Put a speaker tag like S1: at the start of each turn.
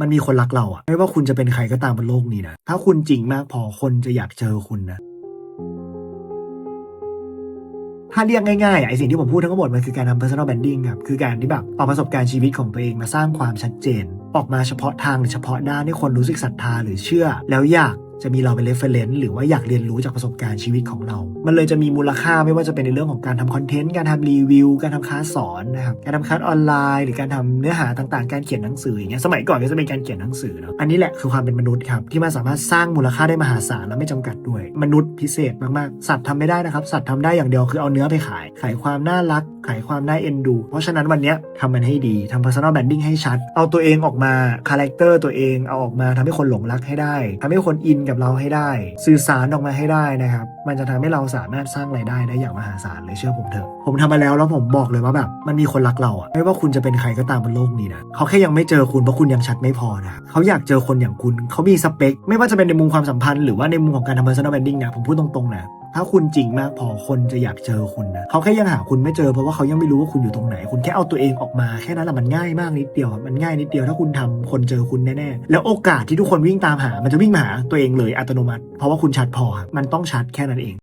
S1: มันมีคนรักเราอะไม่ว่าคุณจะเป็นใครก็ตามบนโลกนี้นะ ถ้าคุณจริงมากพอคนจะอยากเจอคุณนะ ถ้าเรียกง่ายๆไอสิ่งที่ผมพูดทั้งหมดมันคือการทำ personal branding ครับ คือการที่แบบเอาประสบการณ์ชีวิตของตัวเองมาสร้างความชัดเจน ออกมาเฉพาะทางหรือเฉพาะด้านให้คนรู้สึกศรัทธาหรือเชื่อ แล้วอยาก จะมีเราเป็น reference หรือว่าอยากเรียนรู้จากประสบการณ์ชีวิตของเรา มันเลยจะมีมูลค่าไม่ว่าจะเป็นในเรื่องของการทำคอนเทนต์ การทำรีวิว การทำคลาสสอนนะครับ การทำคลาสออนไลน์ หรือการทำเนื้อหาต่างๆ การเขียนหนังสืออย่างเงี้ย สมัยก่อนก็จะเป็นการเขียนหนังสือเนาะ อันนี้แหละคือความเป็นมนุษย์ครับที่มันสามารถสร้างมูลค่าได้มหาศาลและไม่จำกัดด้วย มนุษย์พิเศษมากๆ สัตว์ทำไม่ได้นะครับ สัตว์ทำได้อย่างเดียวคือเอาเนื้อไปขาย ขายความน่ารัก ขายความน่าเอ็นดู เพราะฉะนั้นวันเนี้ยทำมันให้ดีทำ personal branding ให้ชัด เอาตัวเองออกมา คาแรคเตอร์ตัวเอง เอาออกมาทำให้คนหลงรักให้ได้ทำให้คนอินกับเราให้ได้ สื่อสารออกมาให้ได้นะครับ มันจะทำให้เราสามารถสร้างรายได้ได้อย่างมหาศาลเลยเชื่อผมเถอะ ผมทำมาแล้วแล้วผมบอกเลยว่าแบบมันมีคนรักเราอะไม่ว่าคุณจะเป็นใครก็ตามบนโลกนี้นะเขาแค่ยังไม่เจอคุณเพราะคุณยังชัดไม่พอนะเขาอยากเจอคนอย่างคุณเขามีสเปค ไม่ว่าจะเป็นในมุมความสัมพันธ์หรือว่าในมุมของการทำ personal branding นะผมพูดตรงๆนะ ถ้าคุณจริงมากพอคนจะอยากเจอคุณนะเขาแค่ยังหาคุณไม่เจอเพราะว่าเขายังไม่รู้ว่าคุณอยู่ตรงไหน คุณแค่เอาตัวเองออกมาแค่นั้นแหละมันง่ายมากนิดเดียวมันง่ายนิดเดียวถ้าคุณทำคนเจอคุณแน่ๆแล้วโอกาสที่ทุกคนวิ่งตามหา มันจะวิ่งมาหาตัวเองเลยอัตโนมัติ เพราะว่าคุณชัดพอมันต้องชัดแค่นั้นเอง